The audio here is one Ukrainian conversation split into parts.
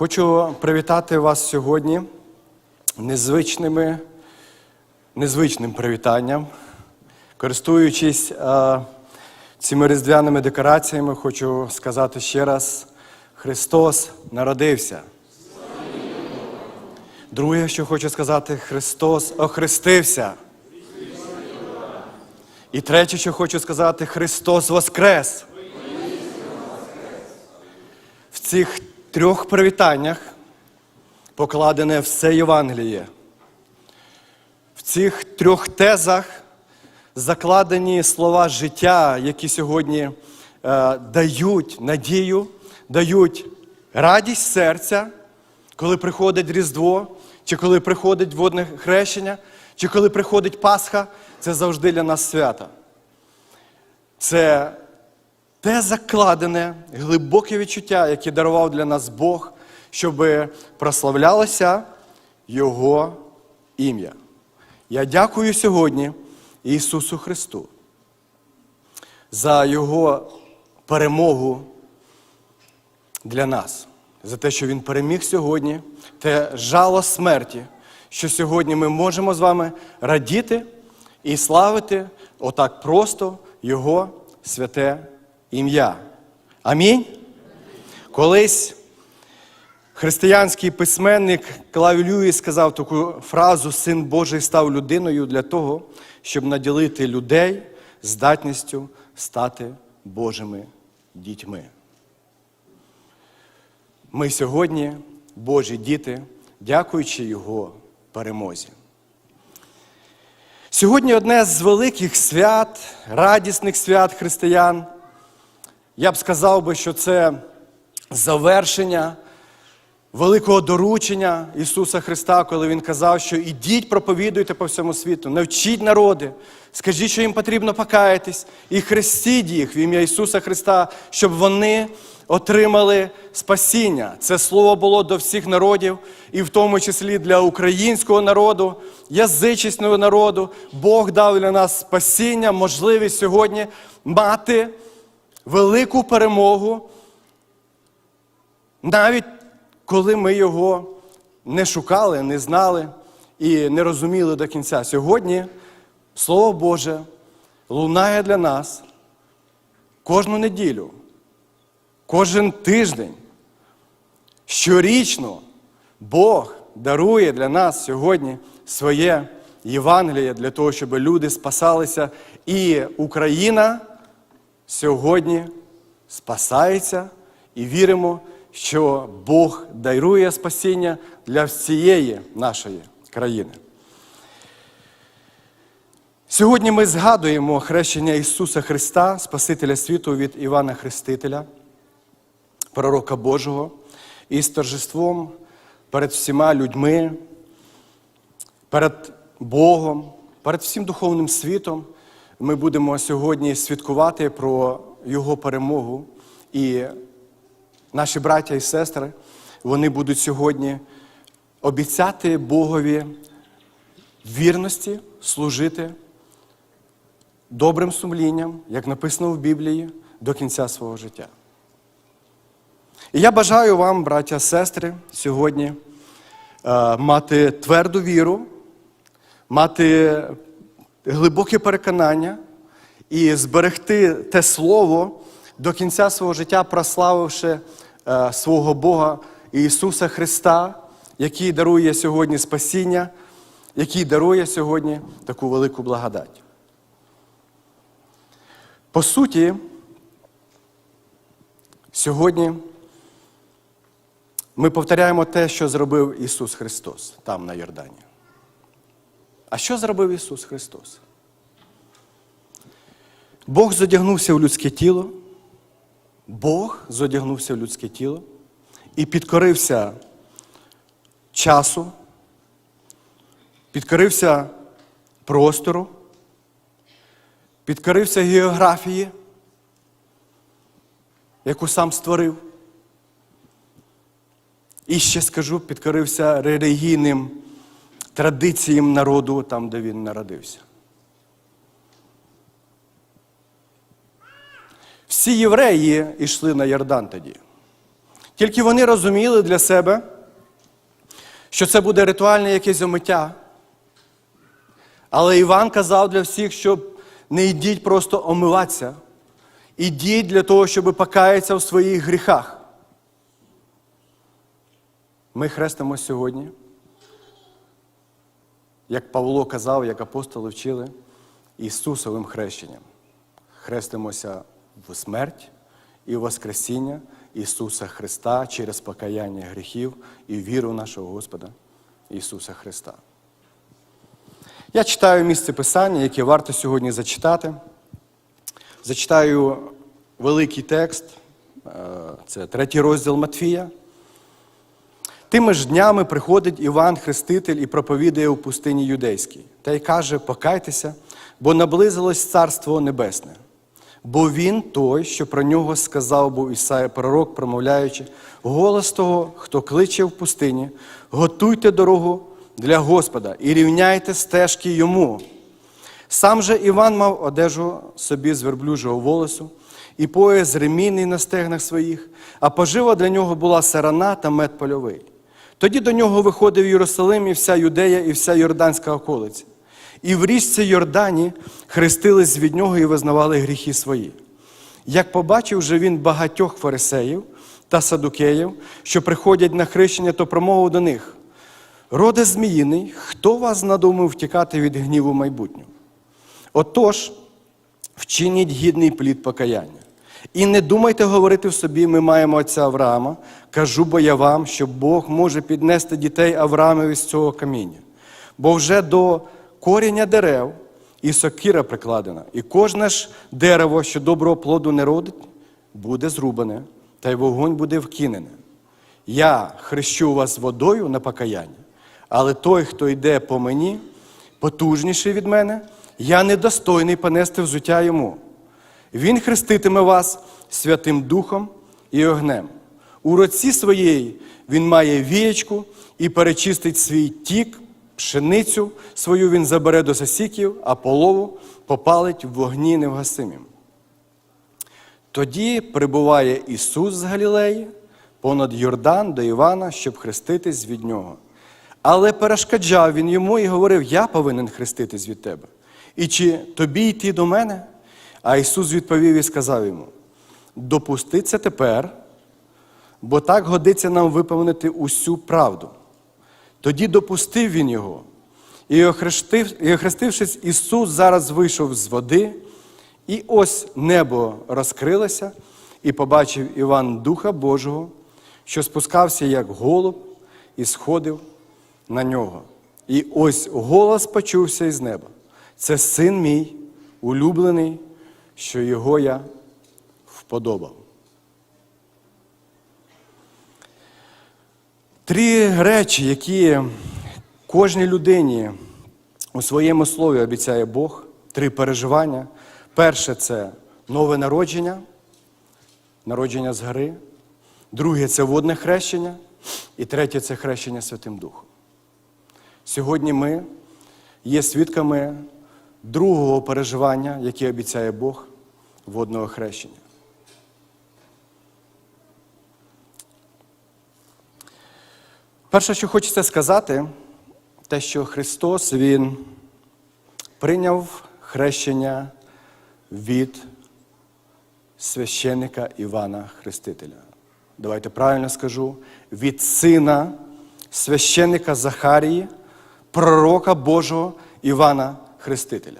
Хочу привітати вас сьогодні незвичними, незвичним привітанням. Користуючись е, цими різдвяними декораціями, хочу сказати ще раз: Христос народився. Друге, що хочу сказати, Христос охрестився. І третє, що хочу сказати, Христос Воскрес. В цих трьох привітаннях покладене все Євангеліє. В цих трьох тезах закладені слова життя, які сьогодні е, дають надію, дають радість серця, коли приходить Різдво, чи коли приходить водне хрещення, чи коли приходить Пасха, це завжди для нас свято. Це те закладене глибоке відчуття, яке дарував для нас Бог, щоб прославлялося Його ім'я. Я дякую сьогодні Ісусу Христу за Його перемогу для нас, за те, що Він переміг сьогодні, те жало смерті, що сьогодні ми можемо з вами радіти і славити отак просто Його святе ім'я. Амінь. Колись християнський письменник Клаві сказав таку фразу Син Божий став людиною для того, щоб наділити людей здатністю стати Божими дітьми. Ми сьогодні, Божі діти, дякуючи Його перемозі. Сьогодні одне з великих свят, радісних свят християн. Я б сказав би, що це завершення великого доручення Ісуса Христа, коли Він казав, що ідіть, проповідуйте по всьому світу, навчіть народи, скажіть, що їм потрібно покаятись, і хрестіть їх в ім'я Ісуса Христа, щоб вони отримали спасіння. Це слово було до всіх народів, і в тому числі для українського народу, язичного народу. Бог дав для нас спасіння, можливість сьогодні мати велику перемогу, навіть коли ми його не шукали, не знали і не розуміли до кінця. Сьогодні Слово Боже лунає для нас кожну неділю, кожен тиждень. Щорічно Бог дарує для нас сьогодні своє Євангеліє для того, щоб люди спасалися. І Україна сьогодні спасається і віримо, що Бог дарує спасіння для всієї нашої країни. Сьогодні ми згадуємо хрещення Ісуса Христа, Спасителя світу від Івана Хрестителя, пророка Божого, і з торжеством перед всіма людьми, перед Богом, перед всім духовним світом ми будемо сьогодні свідкувати про Його перемогу. І наші браття і сестри, вони будуть сьогодні обіцяти Богові вірності служити добрим сумлінням, як написано в Біблії, до кінця свого життя. І я бажаю вам, браття і сестри, сьогодні е, мати тверду віру, мати глибоке переконання і зберегти те слово до кінця свого життя, прославивши е, свого Бога Ісуса Христа, який дарує сьогодні спасіння, який дарує сьогодні таку велику благодать. По суті, сьогодні ми повторяємо те, що зробив Ісус Христос там на Йордані. А що зробив Ісус Христос? Бог зодягнувся в людське тіло, Бог зодягнувся в людське тіло і підкорився часу, підкорився простору, підкорився географії, яку сам створив. І ще скажу, підкорився релігійним традиціям народу, там, де він народився. Всі євреї йшли на Йордан тоді. Тільки вони розуміли для себе, що це буде ритуальне якесь омиття. Але Іван казав для всіх, щоб не йдіть просто омиватися. Ідіть для того, щоб покаятися в своїх гріхах. Ми хрестимо сьогодні, як Павло казав, як апостоли вчили, Ісусовим хрещенням. Хрестимося в смерть і Воскресіння Ісуса Христа через покаяння гріхів і віру нашого Господа Ісуса Христа. Я читаю місце Писання, яке варто сьогодні зачитати. Зачитаю великий текст, е, це третій розділ Матфія. Тими ж днями приходить Іван Хреститель і проповідує у пустині юдейській, та й каже: Покайтеся, бо наблизилось Царство Небесне. Бо він той, що про нього сказав був Ісая пророк, промовляючи, голос того, хто кличе в пустині, готуйте дорогу для Господа і рівняйте стежки йому. Сам же Іван мав одежу собі з верблюжого волосу і пояс ремінний на стегнах своїх, а пожива для нього була сарана та мед польовий. Тоді до нього виходив Єрусалим і вся Юдея, і вся Йорданська околиця. І в річці Йордані хрестились від нього і визнавали гріхи свої. Як побачив же він багатьох фарисеїв та садукеїв, що приходять на хрещення, то промовив до них: Роде Зміїний, хто вас надумав втікати від гніву майбутнього? Отож, вчиніть гідний плід покаяння. І не думайте говорити в собі, ми маємо отця Авраама. Кажу бо я вам, що Бог може піднести дітей Авраамові з цього каміння. Бо вже до коріння дерев і сокира прикладена, і кожне ж дерево, що доброго плоду не родить, буде зрубане, та й вогонь буде вкинене. Я хрещу вас водою на покаяння, але той, хто йде по мені, потужніший від мене, я недостойний понести взуття йому. Він хреститиме вас Святим Духом і огнем. У році своєї він має віячку і перечистить свій тік, пшеницю свою він забере до засіків, а полову попалить в вогні невгасимім. Тоді прибуває Ісус з Галілеї понад Йордан до Івана, щоб хреститись від нього. Але перешкоджав він йому і говорив: Я повинен хреститись від тебе. І чи тобі йти до мене? А Ісус відповів і сказав йому: допусти це тепер, бо так годиться нам виповнити усю правду. Тоді допустив він його, і, охрестив, і охрестившись, Ісус зараз вийшов з води, і ось небо розкрилося, і побачив Іван Духа Божого, що спускався як голуб, і сходив на нього. І ось голос почувся із неба. Це син мій, улюблений, що його я вподобав. Три речі, які кожній людині у своєму слові обіцяє Бог, три переживання. Перше це нове народження, народження з гори. Друге це водне хрещення. І третє це хрещення Святим Духом. Сьогодні ми є свідками другого переживання, яке обіцяє Бог водного хрещення. Перше, що хочеться сказати, те, що Христос Він прийняв хрещення від священника Івана Хрестителя. Давайте правильно скажу, від сина священника Захарії, пророка Божого Івана Хрестителя.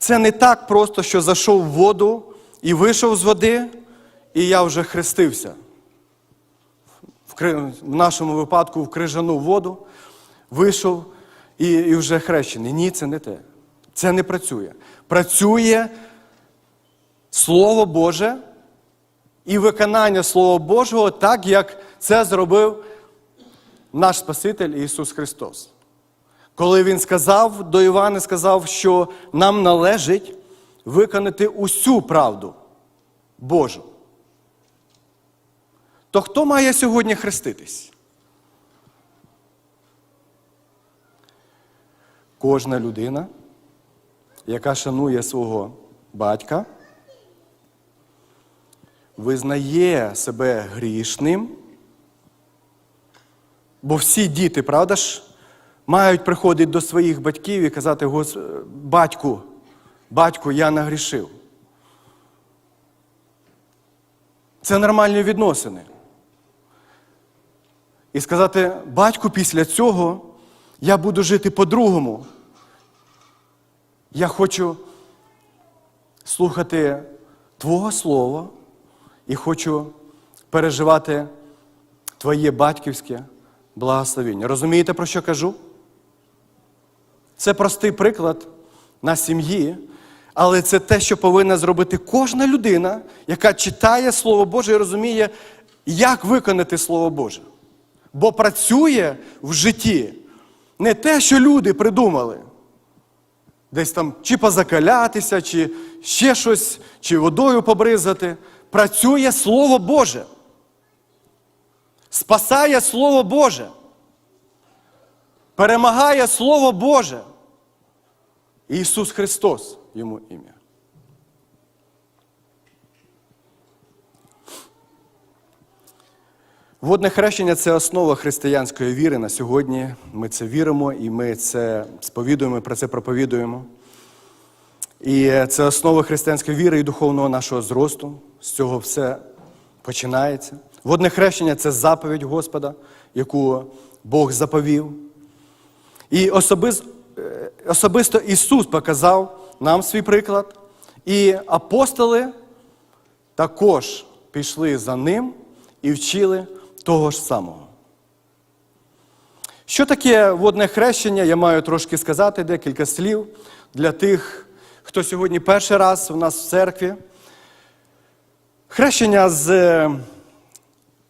Це не так просто, що зайшов в воду і вийшов з води, і я вже хрестився. В нашому випадку в крижану воду, вийшов і, і вже хрещений. Ні, це не те. Це не працює. Працює Слово Боже і виконання Слова Божого так, як це зробив наш Спаситель Ісус Христос. Коли Він сказав до Івана, сказав, що нам належить виконати усю правду Божу. То хто має сьогодні хреститись? Кожна людина, яка шанує свого батька, визнає себе грішним, бо всі діти, правда ж, мають приходити до своїх батьків і казати, «Гос- батьку, батьку, я нагрішив. Це нормальні відносини. І сказати, батьку, після цього я буду жити по-другому. Я хочу слухати Твого Слова і хочу переживати Твоє батьківське благословення. Розумієте, про що кажу? Це простий приклад на сім'ї, але це те, що повинна зробити кожна людина, яка читає Слово Боже і розуміє, як виконати Слово Боже. Бо працює в житті не те, що люди придумали. Десь там чи позакалятися, чи ще щось, чи водою побризати. Працює Слово Боже. Спасає Слово Боже. Перемагає Слово Боже. Ісус Христос йому ім'я. Водне хрещення це основа християнської віри на сьогодні. Ми це віримо і ми це сповідуємо, про це проповідуємо. І це основа християнської віри і духовного нашого зросту. З цього все починається. Водне хрещення це заповідь Господа, яку Бог заповів. І особис- е, особисто Ісус показав нам свій приклад. І апостоли також пішли за ним і вчили того ж самого. Що таке водне хрещення? Я маю трошки сказати декілька слів для тих, хто сьогодні перший раз у нас в церкві. Хрещення з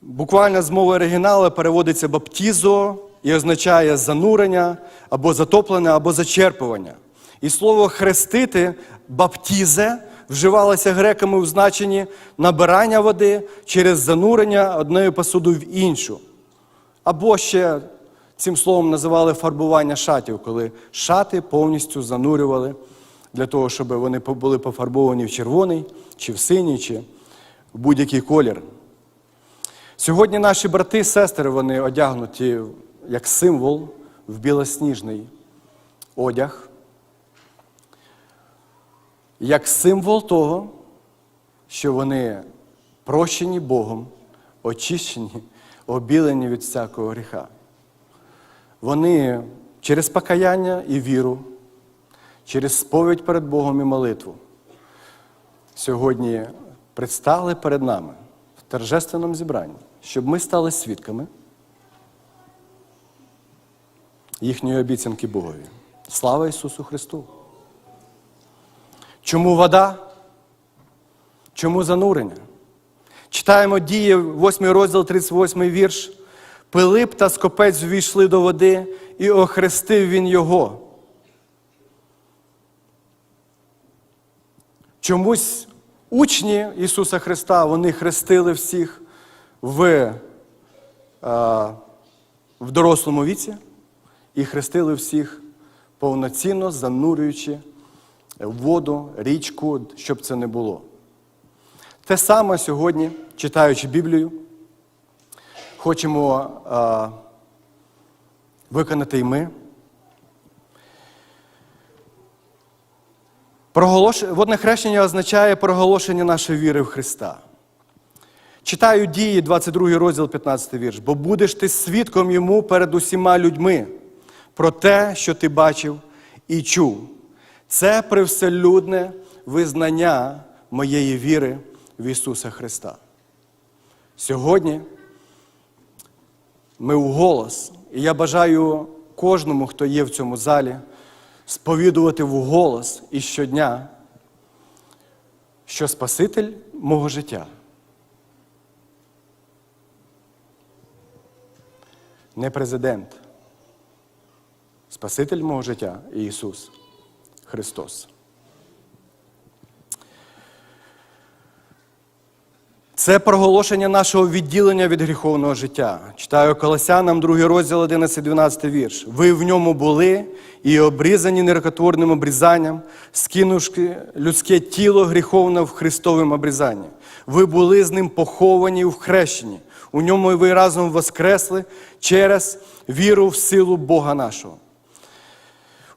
буквально з мови оригіналу переводиться баптізо і означає занурення або затоплене, або зачерпування. І слово хрестити баптізе вживалося греками в значенні набирання води через занурення одної посуду в іншу. Або ще цим словом називали фарбування шатів, коли шати повністю занурювали для того, щоб вони були пофарбовані в червоний, чи в синій, чи в будь-який колір. Сьогодні наші брати і сестри вони одягнуті як символ в білосніжний одяг, як символ того, що вони прощені Богом, очищені, обілені від всякого гріха. Вони через покаяння і віру, через сповідь перед Богом і молитву сьогодні предстали перед нами в торжественному зібранні, щоб ми стали свідками їхньої обіцянки Богові. Слава Ісусу Христу! Чому вода? Чому занурення? Читаємо дії, 8 розділ, 38 вірш. Пилип та скопець ввійшли до води, і охрестив він його. Чомусь учні Ісуса Христа вони хрестили всіх в, в дорослому віці і хрестили всіх повноцінно занурюючи в воду, річку, щоб це не було. Те саме сьогодні, читаючи Біблію, хочемо а, виконати і ми. Проголош... Водне хрещення означає проголошення нашої віри в Христа. Читаю дії, 22 розділ, 15 вірш. Бо будеш ти свідком йому перед усіма людьми про те, що ти бачив і чув. Це привселюдне визнання моєї віри в Ісуса Христа. Сьогодні ми у голос, і я бажаю кожному, хто є в цьому залі, сповідувати в голос і щодня, що Спаситель мого життя. Не президент. Спаситель мого життя Ісус Христос. Це проголошення нашого відділення від гріховного життя. Читаю Колосянам, 2 розділ 11-12 вірш. Ви в ньому були і обрізані нерокотворним обрізанням, скинувши людське тіло гріховне в Христовому обрізанні. Ви були з ним поховані в хрещенні. У ньому ви разом воскресли через віру в силу Бога нашого.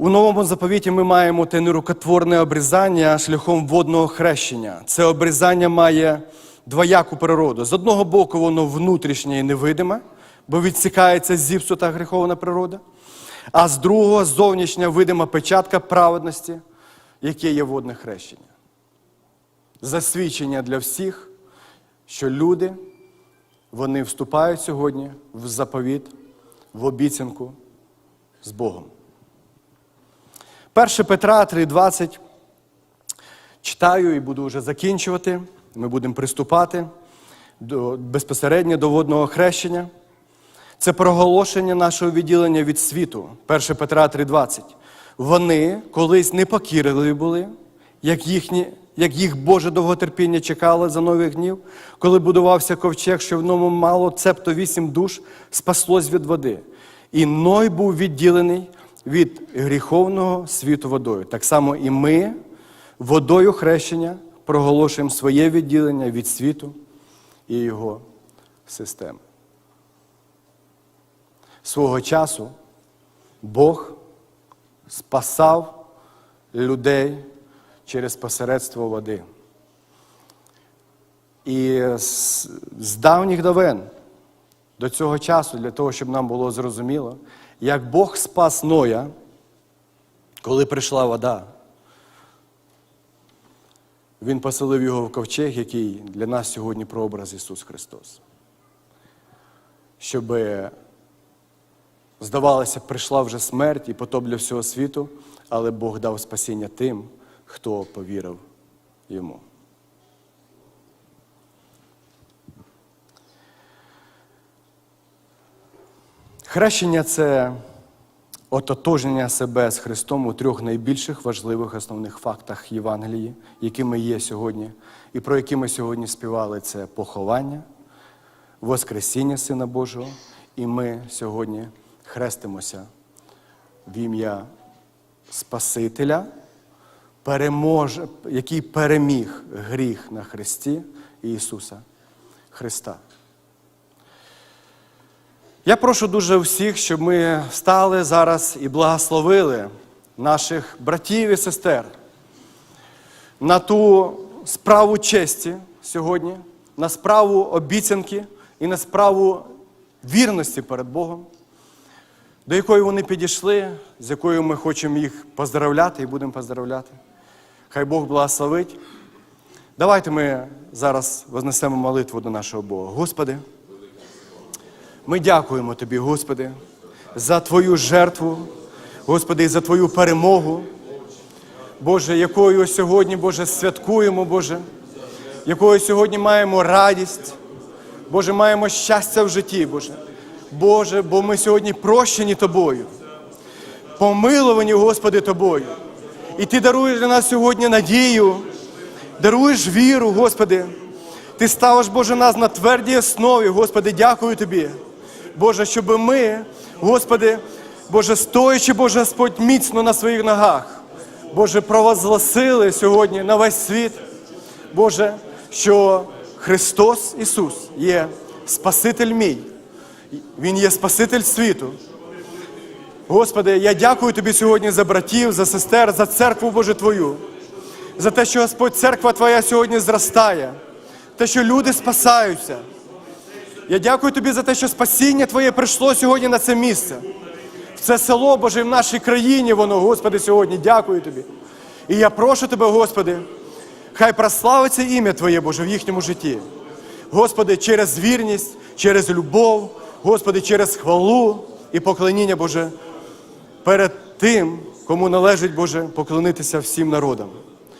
У новому заповіті ми маємо те нерукотворне обрізання шляхом водного хрещення. Це обрізання має двояку природу. З одного боку, воно внутрішнє і невидиме, бо відсікається зіпсута гріховна природа, а з другого зовнішня видима печатка праведності, яке є водне хрещення. Засвідчення для всіх, що люди, вони вступають сьогодні в заповіт, в обіцянку з Богом. 1 Петра 3,20. Читаю і буду вже закінчувати. Ми будемо приступати до, безпосередньо до водного хрещення. Це проголошення нашого відділення від світу. 1 Петра 3,20. Вони колись непокірливі були, як, їхні, як їх Боже довготерпіння чекало за нових днів, коли будувався ковчег, що в ньому мало цебто вісім душ спаслось від води. І Ной був відділений від гріховного світу водою. Так само і ми водою хрещення проголошуємо своє відділення від світу і його системи. Свого часу Бог спасав людей через посередство води. І з, давніх давен до цього часу, для того, щоб нам було зрозуміло, як Бог спас Ноя, коли прийшла вода, Він поселив його в ковчег, який для нас сьогодні прообраз Ісус Христос. Щоб, здавалося, прийшла вже смерть і потоп для всього світу, але Бог дав спасіння тим, хто повірив йому. Хрещення це ототожнення себе з Христом у трьох найбільших важливих основних фактах Євангелії, якими є сьогодні, і про які ми сьогодні співали: це поховання, Воскресіння Сина Божого, і ми сьогодні хрестимося в ім'я Спасителя, який переміг гріх на Христі Ісуса Христа. Я прошу дуже всіх, щоб ми стали зараз і благословили наших братів і сестер на ту справу честі сьогодні, на справу обіцянки і на справу вірності перед Богом, до якої вони підійшли, з якою ми хочемо їх поздравляти і будемо поздравляти. Хай Бог благословить. Давайте ми зараз вознесемо молитву до нашого Бога. Господи. Ми дякуємо Тобі, Господи, за Твою жертву, Господи, і за Твою перемогу, Боже, якою сьогодні, Боже, святкуємо, Боже, якою сьогодні маємо радість, Боже, маємо щастя в житті, Боже. Боже, бо ми сьогодні прощені Тобою, помиловані, Господи, Тобою. І Ти даруєш для нас сьогодні надію, даруєш віру, Господи. Ти ставиш, Боже, нас на твердій основі, Господи, дякую Тобі. Боже, щоб ми, Господи, Боже, стоячи, Боже Господь, міцно на своїх ногах, Боже, провозгласили сьогодні на весь світ, Боже, що Христос Ісус є Спаситель мій, Він є Спаситель світу. Господи, я дякую Тобі сьогодні за братів, за сестер, за церкву Боже Твою, за те, що Господь, церква Твоя сьогодні зростає, те, що люди спасаються. Я дякую тобі за те, що спасіння Твоє прийшло сьогодні на це місце. В це село Боже, в нашій країні воно, Господи, сьогодні. Дякую тобі. І я прошу тебе, Господи, хай прославиться ім'я Твоє, Боже, в їхньому житті. Господи, через вірність, через любов, Господи, через хвалу і поклоніння, Боже, перед тим, кому належить, Боже, поклонитися всім народам.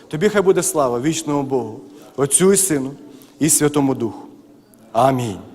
Тобі хай буде слава вічному Богу, Отцю і Сину і Святому Духу. Амінь.